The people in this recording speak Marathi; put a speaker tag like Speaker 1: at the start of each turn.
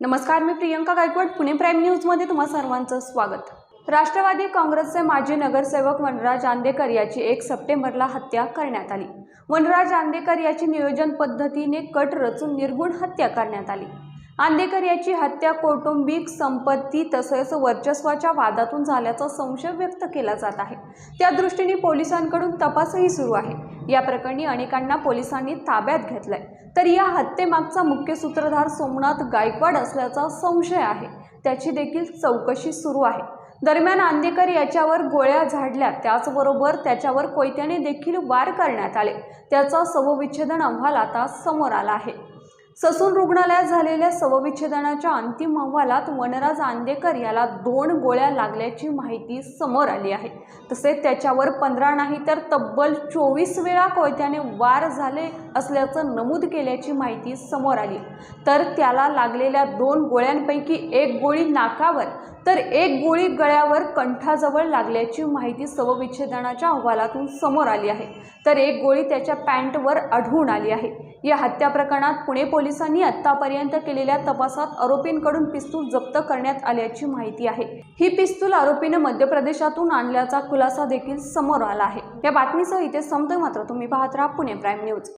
Speaker 1: नमस्कार मी प्रियंका गायकवाड पुणे प्राईम न्यूजमध्ये तुम्हा सर्वांचं स्वागत. राष्ट्रवादी काँग्रेसचे माजी नगरसेवक वनराज आंदेकर याची एक सप्टेंबरला हत्या करण्यात आली. वनराज आंदेकर याची नियोजन पद्धतीने कट रचून निर्गुण हत्या करण्यात आली. आंदेकर याची हत्या कौटुंबिक संपत्ती तसेच वर्चस्वाच्या वादातून झाल्याचा संशय व्यक्त केला जात आहे. त्या दृष्टीने पोलिसांकडून तपासही सुरू आहे. या प्रकरणी अनेकांना पोलिसांनी ताब्यात घेतलंय. तर या हत्येमागचा मुख्य सूत्रधार सोमनाथ गायकवाड असल्याचा संशय आहे. त्याची देखील चौकशी सुरू आहे. दरम्यान आंदेकर याच्यावर गोळ्या झाडल्या. त्याचबरोबर त्याच्यावर कोयत्याने देखील वार करण्यात आले. त्याचा शवविच्छेदन अहवाल आता समोर आला आहे. ससून रुग्णालयात झालेल्या शवविच्छेदनाच्या अंतिम अहवालात वनराज आंदेकर याला दोन गोळ्या लागल्याची माहिती समोर आली आहे. तसेच त्याच्यावर पंधरा नाही तर तब्बल चोवीस वेळा कोयत्याने वार झाले असल्याचं नमूद केल्याची माहिती समोर आली. तर त्याला लागलेल्या दोन गोळ्यांपैकी एक गोळी नाकावर तर एक गोळी गळ्यावर कंठाजवळ लागल्याची माहिती शवविच्छेदनाच्या अहवालातून समोर आली आहे. तर एक गोळी त्याच्या पॅन्टवर आढळून आली आहे. या हत्या प्रकरणात पुणे पोलिसांनी आतापर्यंत केलेल्या तपासात आरोपींकडून पिस्तूल जप्त करण्यात आल्याची माहिती आहे. ही पिस्तूल आरोपीनं मध्य प्रदेशातून आणल्याचा खुलासा देखील समोर आला आहे. या बातमीसह इथे संपतोय मात्र. तुम्ही पाहत राहा पुणे प्राईम न्यूज.